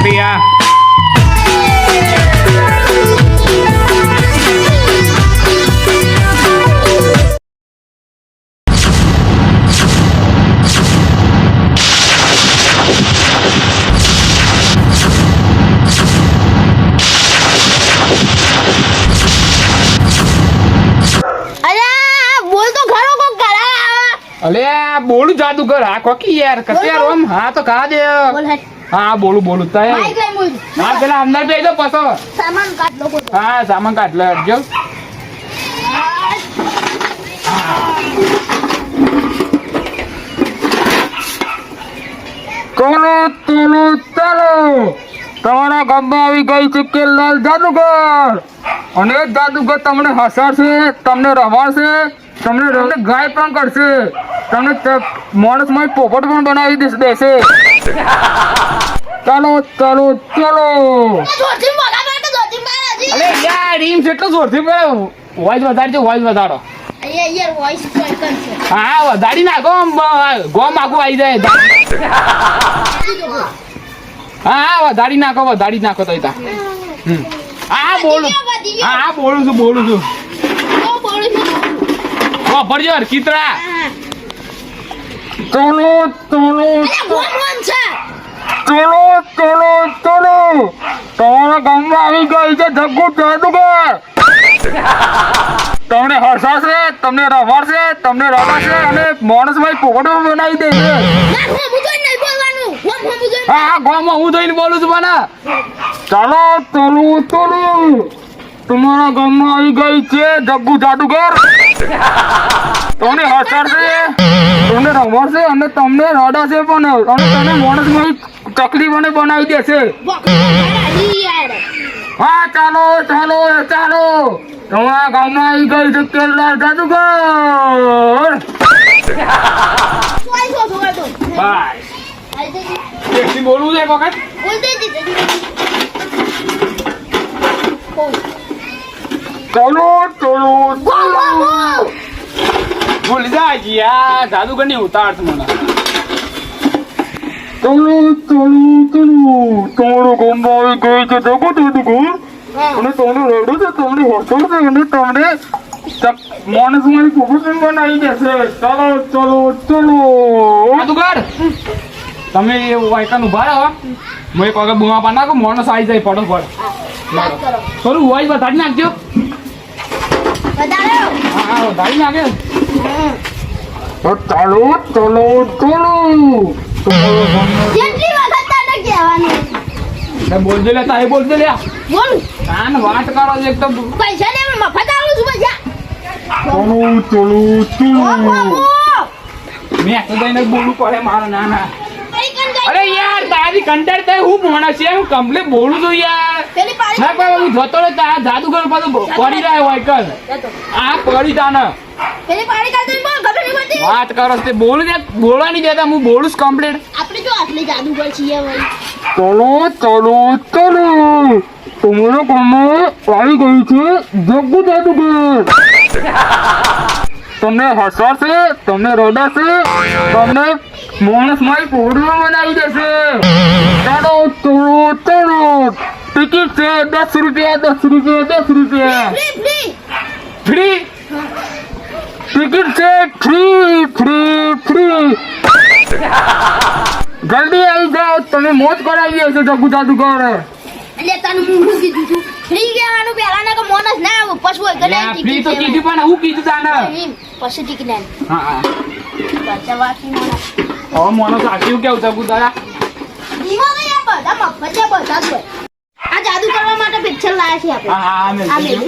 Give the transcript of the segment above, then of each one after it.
Korea. જાદુગર હા યાર? કશે ઓમ હા તો કા દે. બોલ હા બોલું બોલું તય. હા પેલા અંદર બે દો પસો સામાન કાઢ લો હા સામાન કાઢ લે જો. ચાલો ચાલો ચાલો તમારા ગામમાં આવી ગઈ છે કે લાલ જાદુગર? અને જાદુગર તમને હસાડશે તમને રમાડશે તમને ગાય પણ કરશે. તમને માણસમાં પોપટ પણ બનાવી દેશ- દેશે. ચાલો ચાલો ચાલો. અરે યાર રીમ જેટલો જોરથી પડ્યો વોઇસ વધારજો વોઇસ વધારો. હા વધારી નાખો ગોમ આખું આવી જાય. હા હા વધારી નાખો વધારી નાખો તો. હા બોલું. હા બોલું છું બોલું છું. વાપરજો હરકીતરા હા. ચલો ચલો ચલો ચલો ચલો તમારા ગામમાં આવી ગઈ છે જગ્ગુ જાદુગર તમને હસાશે તમને રમાડશે તમને રમાડશે અને માણસભાઈ પોકડો બનાવી દે હું હું ગામમાં હું જોઈને બોલું છું મને. ચાલો ચલો ચલો. તમારા ગામમાં આવી ગઈ છે જગ્ગુ જાદુગર તમને હસાડશે. તમને રમાડશે અને તમને રડાશે પણ અને તને માણસમાં તકલીફ અને બનાવી દેશે. હા ચાલો ચાલો ચાલો. તમારા ગામમાં આવી ગઈ છે કેરલા જાદુગર. બાય બોલવું છે વખત. ચાલો ચાલો ભૂલી જાય જી આ જાદુગરની ઉતાર છે મને. ચલો ચલો ચલો તમારો આવી ગઈ છે જગો જાદુગર હા. અને તમને રડો છે તમને હસો છે અને તમને માણસ માણસમાં પોપટ બનાવી દેશે ચાલો ચલો ચલો. જાદુગર તમે એ વાયકાનું ઊભા રહો. હું એક વખત બુમા પા નાખું માણસ આવી જાય પડો પડ. વાત કરો. થોડું વોઇસ વધારી નાખજો. હા હા વધારી તો ચાલો ચલો ચલો. વખત તને કહેવાનું. લે બોલજે લે તારે બોલજે લે. બોલ. કાન વાત કરો એક તો પૈસા ને મફત આવું છું પૈસા. ચલો ચલો ઓ મેં તો જઈને બોલવું પડે મારે ના અરે યાર તારી કંટાળ થાય હું માણસ છે હું કમ્પ્લીટ બોલું છું યાર. પેલી પાડી ના કોઈ હું જોતો રહે આ જાદુગર પાછું પડી રહ્યો હોય કર આ પડી તાને પેલી પાડી કાઢ બોલ ખબર નહીં પડતી. વાત કરો તે બોલ ને બોલવા નહીં દેતા હું બોલું કમ્પ્લીટ આપણે જો આટલી જાદુગર છીએ વળી ચલો ચલો ચલો તમારા ગામમાં આવી ગઈ છે જગ્ગુ જાદુગર. તમને હસાશે તમને રડાશે તમને માણસ મારી પોડમાં બનાવી દેશે. ચાલો ચલો ચલો ટિકિટ છે દસ રૂપિયા દસ રૂપિયા દસ રૂપિયા ફ્રી ટિકિટ છે ફ્રી ફ્રી ફ્રી જલ્દી આવી જાઓ તમે મોજ કરાવી હશે જગ્ગુ જાદુગર. એટલે તને હું શું કીધું છું? ફ્રી કહેવાનું પહેલા ના કે મોનસ ના આવું પછી હોય ગલે ફ્રી તો કીધું પણ હું કીધું તાને? પછી હા હા. ખર્ચા વાકી મોનસ હવે મોનો સાચું કેવું ધીમો તો બધા મફત છે બધા જ હોય. આ જાદુ કરવા માટે પિક્ચર લાયા છે આપણે. હા હા આ મેં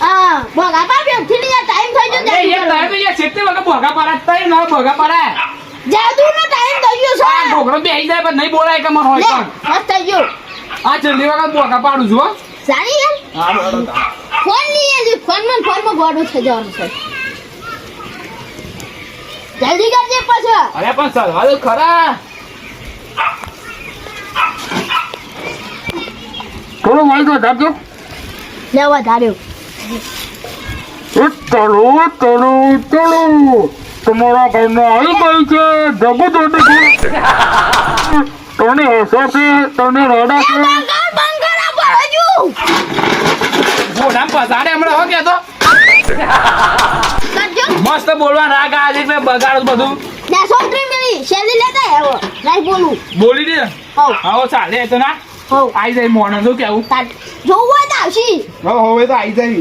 હા ભોગા પા બેઠી ને ટાઈમ થઈ ગયો અરે યાર જાદુ તારે તો યાર છેતે વગર ભોગા પાડા તઈ ન ભોગા પાડા જાદુ નો ટાઈમ થઈ ગયો આ છે ઢોકળો બેહી જાય પણ નહીં બોલાય કે મને હોય પણ મસ્ત થઈ ગયો. આ છેલ્લી વખત ભોગા પાડું છું હો. સારી યાર. હા ફોન નહીં ફોનમાં ફોનમાં ગોડો થઈ જવાનું છે. જલ્દી કરજે પાછો. અરે પણ સર હાલ ખરા. થોડો વાઈસ વધારજો લેવા વધાર્યો તળો ચલો ચલો તમારા ઘરમાં આવી ગઈ છે જગુ જાદુગર તને હસો છે તને રડા છે. મસ્ત બોલવા રાગ આજે મેં બગાડ બધું. બોલું. બોલી દે. હો આવો ચાલે એ તો ના. આઈ જાય મોણો તો કેવું જોવું હોય તો આવશી. હવે તો આઈ જાય.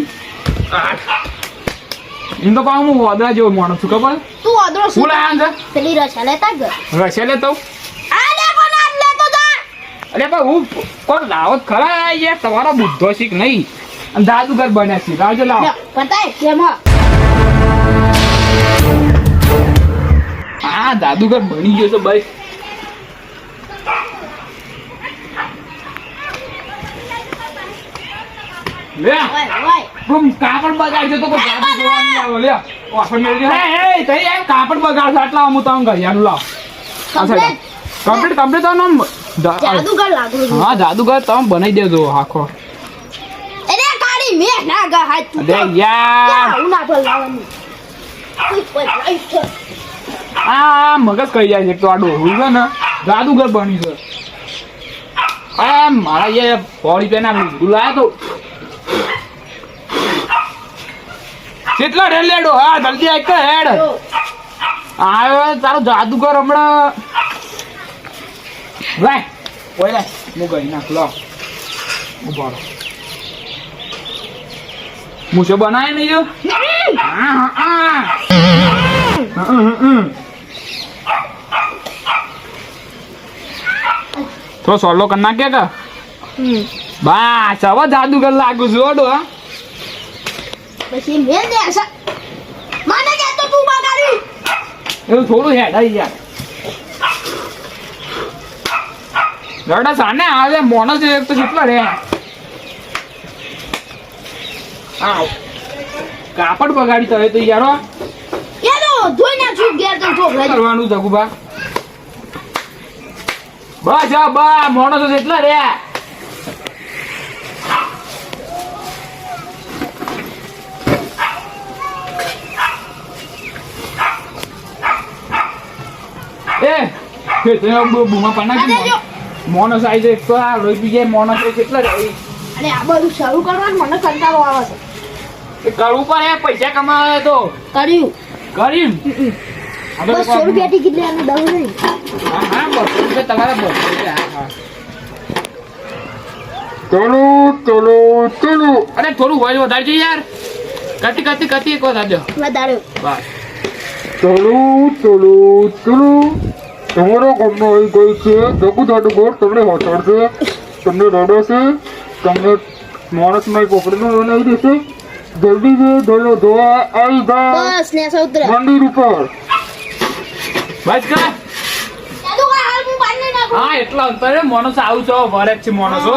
એમ તો પાછું હું વાદળા જેવો મોણો છું ખબર? તું અદરો શું લાયા છે. પેલી રસા લેતા ઘર રશે લેતો જા. અરે પણ હું કોણ લાવો? ખરા યાર તમારો બુદ્ધો શીખ નહીં. અને જાદુગર બન્યા છે. રાજો લાવો. પતાય કેમાં? હા ઘર બની ગયો છે ભાઈ. લે. ઓય ઓય. તું કાપડ બગાડજો તો કોઈ જાદુ જોવા આવો. લે ઓફર મેળવી હે. હે તઈ એમ કાપડ બગાડશો આટલા હું તમને ઘડિયાળું લાવ. કમ્પ્લીટ. કમ્પ્લીટ તો નામ જાદુગર લાગુ હા જાદુગર તમે બનાવી દેજો આખો. મે ના ગા હાથ અરે યાર હું ના આ મગજ કહી જાય છે તો આ ડોહું છે ને જાદુગર બની છે આ મારા એ પોળી પેના ગુલાયા તો. કેટલા રે લેડો? હા જલ્દી આઈ કે હેડ. આવ્યો તારો જાદુગર હમણાં. લે ઓય લે હું ગઈ. નાખ લો. ઊભો રહો. મૂછો બનાય નહીં જો. થોડો સોલો કરી નાખે કે? બસ હવે જાદુગર લાગુ છું ઓડો હા. પછી મેલ દે છે મને કે તો તું બગાડી. એવું થોડું હેડ આવી યાર. ગરડા સાને આવે મોણસ એક તો કેટલા રે આવ. કાપડ બગાડી તો તો યારો. એનો ધોઈ નાખશું ગેર તો ઠોકરા શું કરવાનું જગુબા બસ જા બા મોણસો કેટલા રે એ કે તે બુમા પાના અરે જો. મોણસ આવી જાય તો આ રોઈ પી જાય મોણસ કેટલા રે અને આ બધું શરૂ કરવાનું મને કંટાળો આવે છે. એ કરવું પડે પૈસા કમાવે તો. કર્યું. કરી બસો રૂપિયા ટિકિટ લેવાનું દઉં નહીં. હા હા બસો રૂપિયા તમારા બસો રૂપિયા હા, હા. ચલો ચલો ચલો અરે થોડું વોઇસ વધારજો યાર. કતી કતી કતી એક વધારજો વધારે બસ. ચલો ચલો ચલો તમારા ગામમાં આવી ગઈ છે જગુ જાદુગર તમને હસાડશે તમને રડાશે તમને માણસમાં પકડીને બનાવી દેશે જલ્દી જે ધોલો ધોવા આવી ગયા બસ ને સૌત્ર. મંદિર ઉપર. બસ હાલ હું એટલા અંતરે માણસ આવું છો વરે છે માણસો.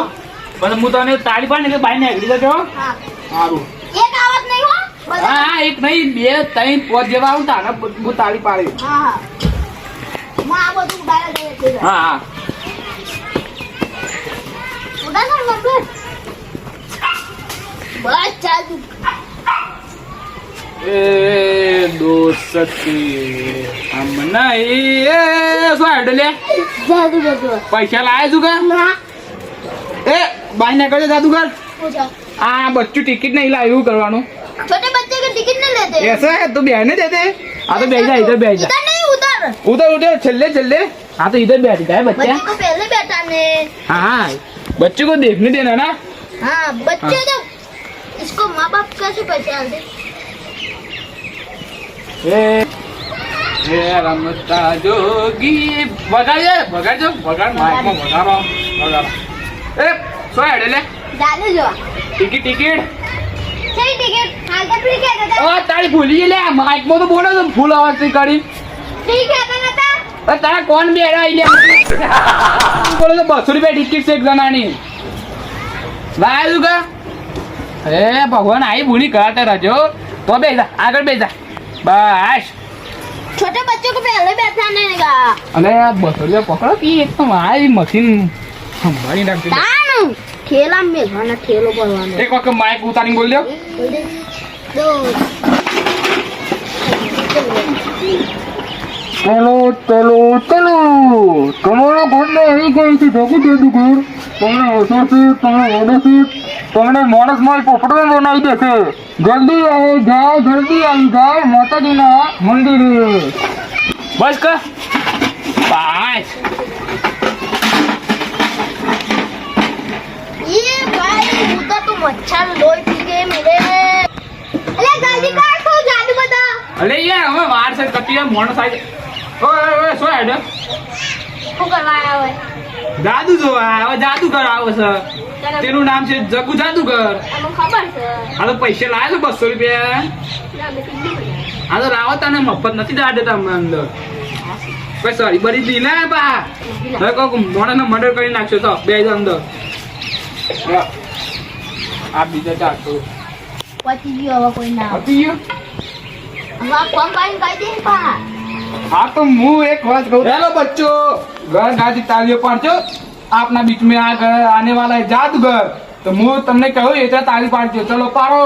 પણ હું તને તાળી પાડી એટલે બાઈ નીકળી જજો હા. સારું. એક આવત નહીં હો હા હા એક નહીં બે ત્રણ પોત જેવા આવું ને હું તાળી પાડી. હા. હા શું હેડલે પૈસા લાયા તું કે? એ બાઈ ના કરે જાદુ ઘર. આ બચ્ચું ટિકિટ નહીં લાવ્યું કરવાનું. છોટે બચ્ચે કે ટિકિટ નહીં લેતે? એસા તો બે દેતે આ તો બેજા ઇધર इधर बैठ जा इधर नहीं उधर उधर उधर चल चल हाँ तो इधर बैठ जाए बच्चे बच्चा को पहले बैठाने हाँ हाँ बच्चे को देखने देना ना हाँ बच्चे जब इसको माँ बाप कैसे पहचानते ए ए रमता जोगी वगाड़ जा वगाड़ जा वगाड़ माइक में वगाड़ो वगाड़ो ए सो हेड ले डाले जो टिकट टिकट सही टिकट हाल तक फ्री कहता था ओ तारी भूली ले माइक તારા કોણ બેડા બોલો તો બસો રૂપિયા ટિકિટ છે એક જણાની. વાયા તું કા એ ભગવાન આઈ ભૂલી કરાતા રજો. તો બેસા આગળ બેસા બસ. છોટે બચ્ચો કે પહેલે બેઠા ને ગા? અને આ બસો રૂપિયા પકડો કે એક તો મારી મશીન સંભાળી રાખજો તાનું? ખેલા મે ઘણા ખેલો ભરવાનો. એક વખત માઈક ઉતારી બોલ દો. દો. ચલો ચલો ચલો તમારા ગામમાં આવી ગઈ છે જગુ જાદુગર તમને હસાશે તમને ઓડશે તમને માણસમાં પોપડો બનાવી દેશે જલ્દી આવો જાઓ જલ્દી આવી જાઓ માતાજીના મંદિરે બસ કર બસ ये भाई मुद्दा तो मच्छर लोई पी गए मेरे अरे जल्दी कर तो जादू बता અલે યાર હવે વાર છે કતી મોણસ આવી ઓય ઓય શું હેડ? શું કરવા આવ્યા હોય? જાદુ જોવા હવે જાદુગર આવે છે. તેનું નામ છે જગુ જાદુગર. હા ખબર છે. આ તો પૈસા લાવે છે બસો રૂપિયા. આ તો રાવો તને મફત નથી દાડે તમને અંદર. કોઈ સોરી બરી દી ના બા હવે કોક મોણસને મર્ડર કરી નાખશો તો બે અંદર. આ બીજા ચારસો પતી ગયો હવે કોઈ ના. પતી ગયું? હવે કોમ્બાઈન દે પા. હા તો હું એક વાત કહું હેલો બચ્ચો. ઘર ગાજી તાલીઓ પાડજો. આપના બીચ મેં આ ઘર આને વાલા જાદુગર. તો હું તમને કહું એટલે તાળી પાડજો. ચલો પાડો.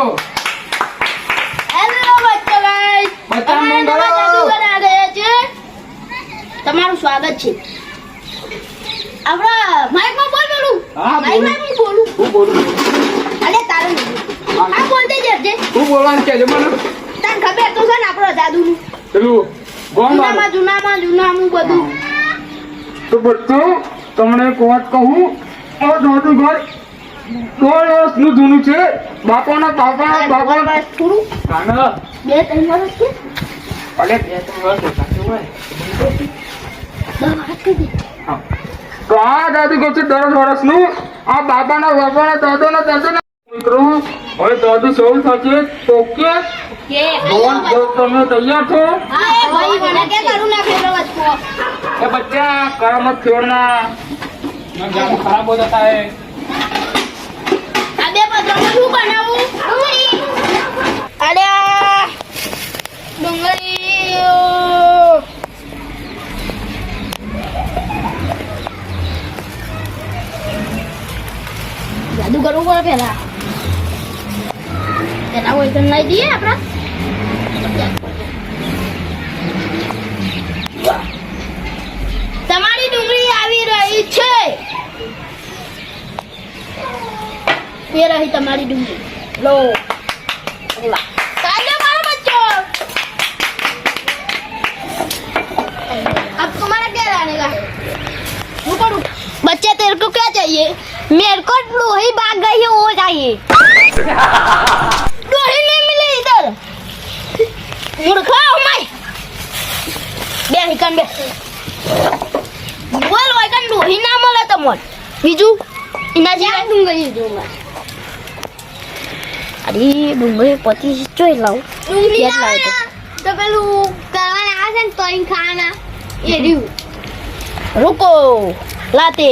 તમારું સ્વાગત છે. આપણા માઈકમાં બોલું. માઈકમાં બોલું. હું બોલું? અલે તારું હા. બોલતે જાદુ નું જૂનામાં જૂનામાં જૂનામાં બધું. તો બચ્ચો તમને એક વાત કહું આ જાદુગર દોઢ વર્ષનું જૂનું છે. બાપાના બાપાના બાપાના. બસ થોડું? કાના. બે ત્રણ વર્ષ છે? બે ત્રણ વર્ષ સાચું હોય. તો આ જાદુગર છે દસ વર્ષનું. આ બાપાના બાપાના દાદાના દાદાના. મિત્રો હવે દાદુ સૌ થશે. ઓકે. કે તમે તૈયાર છો? ini aku? Dungali. Ya duga duga lagi ya, brat. ये रही तुम्हारी डूंगी लो वाह तालियां मारो बच्चों अब तुम्हारा क्या रहने का है रुको रुको बच्चे तेरे को क्या चाहिए मेरे को लोही भाग गई है वो चाहिए लोही नहीं मिली इधर मूर्खा हूँ मैं બે હિકન બે બોલ વાયકન લોહી ના મળે તમને બીજું એના જેવા ડુંગળી જોવા અરે ડુંગળી પચીસ ચોઈ લાવ તો પેલું કરવાના છે ને તોય ખાવાના એ રહ્યું લાતે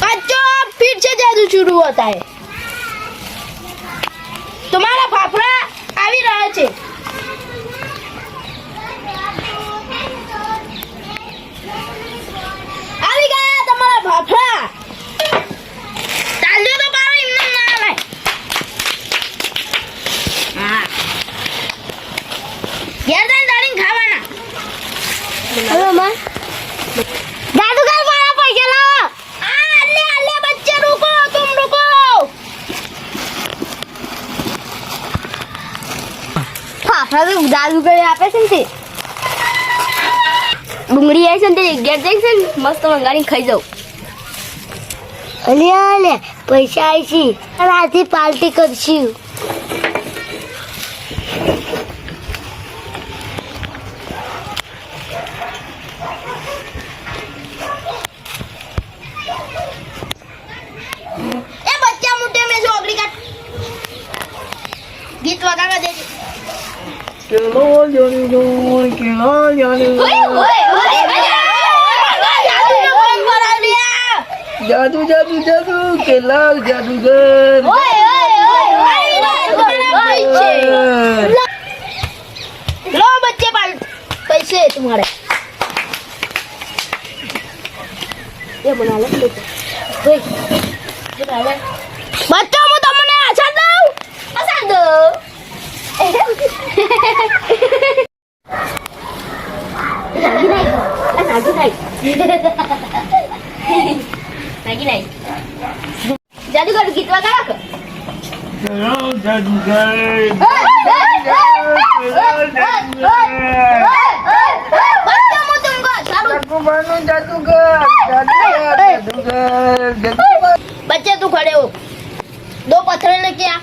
કાચો ફીટ છે જાદુ ચૂડુ હોતા તમારા ફાફડા આવી રહ્યા છે આવી ગયા તમારા ફાફડા ઘેર દાડીને ખાવાના. હવે માં. દાદુ ઘર મારા પૈસા લાવો. આ લે લે બચ્ચે રૂકો તુમ રૂકો. ફાફડા તો દાદુ ઘરે આપે છે ને તે. ડુંગળી આવી છે ને તે ઘેર જઈ છે ને મસ્ત મંગાડીને ખાઈ જાઉં. અલ્યા અલ્યા પૈસા આવી છે. રાતે પાર્ટી કરશું. jatuh jatuh jatuh kelar jatuh kan woi woi woi woi woi woi woi woi lo baca pal pesi itu mengare ya mana lo baca woi baca mu temennya sandu sandu નાખ્યો નાખી નાખી નાખી જાદુગર ગીત વગાડો કે બચ્ચા હું તુમકો સારું बच्चे तू खड़े हो दो पत्थर लेके आ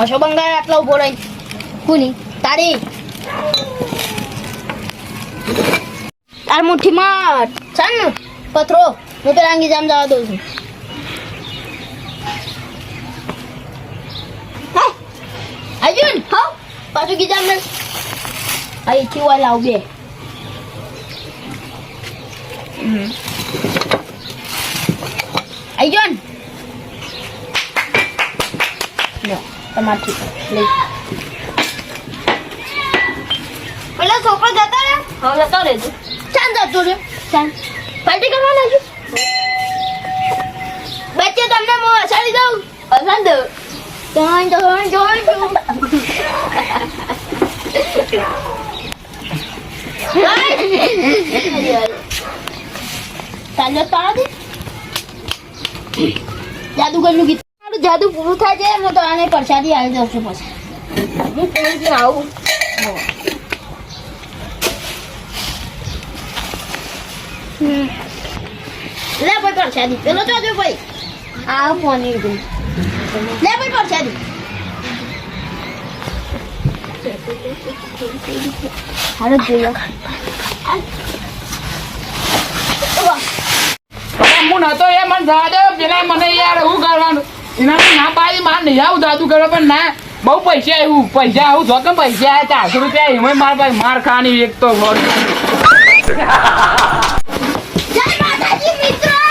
અશો બંગાળ આટલો ઊભો રહી કોની તારી તાર મુઠ્ઠીમાં છે ને પથરો હું પેલા અંગી જામ જવા દઉં છું હા અર્જુન હા પાછું ગીજામ ને અહીં ચીવા લાવ બે અર્જુન લો તમારથી લઈ. પેલો છોકરો જતો રહ્યો? હવે જતો રહેજો. ચાંદ જતો રહ્યો. ચાંદ. પાર્ટી કરવા લાગ્યું? બચ્ચે તમને હું હસાડી દઉં? પસંદ ત્રણ ત્રણ ત્રણ ચાલો તારા જાદુગર જાદુગરનું ગીત મારું જાદુ પૂરું થાય છે હું તો આને પરસાદી આવી દઉં છું પછી. હું કોઈથી આવું. લે ભાઈ પરસાદી. પેલો તો જો ભાઈ. આ ફોન લે ભાઈ પરસાદી. હાલો જોયો હું નતો એ મને જવા દે પેલા મને યાર હું કરવાનું એના ના પાડી માર નહીં આવું દાદુ કરો પણ ના બહુ પૈસા આવ્યું પૈસા આવું જો કે પૈસા આવ્યા ચારસો રૂપિયા એમાં માર ભાઈ માર ખાવાની એક તો ઘર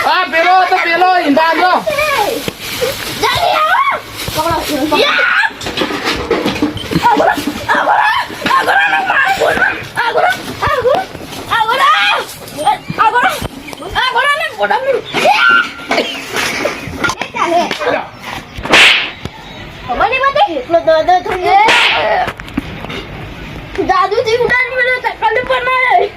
હા પેલો તો પેલો ઈંધા જો જલ્દી આવો પકડો યા! એટલો દાદો થઈ ગયો. દાદુજી ઉડાડી મેળ્યો તકલી પર મારે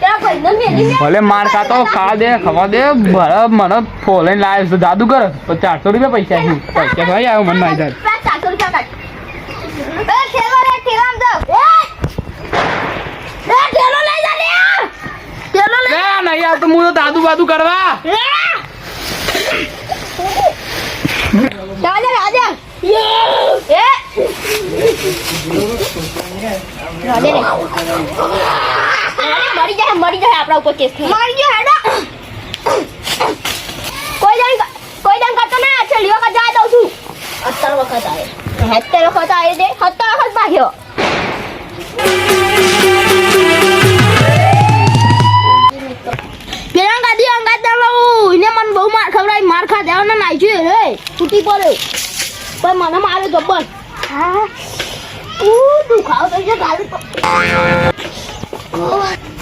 ત્યાં ભાઈને મેલી ભલે માર ખાતો ખા દે ખવા દે ભલે મને ફોલે લાવ્યો છે જાદુ કર. ચારસો રૂપિયા પૈસા આવ્યું પૈસા ભાઈ આવ્યો મને નહીં થાય. ચારસો રૂપિયા નહીં તો દાદુ બાદુ કરવા. રાજા, મરી જાય મરી જાય આપણા ઉપર કેસ થાય. મરી જાય હેડો. કોઈ જાણ કોઈ જાણ કરતો ના છે લ્યો કા જાય દઉં છું અત્યાર વખત આવે. સત્તર વખત આવે દે સત્તર વખત ભાગ્યો. પેલા ગાડી અંગાત દાડો એને મને બહુ માર ખવડાવી માર ખા દેવાનો નાઈ છે રે. તૂટી પડ્યો પણ મને મારે જબ્બર. હા. ઉ દુખાવો થઈ છે ગાડી પર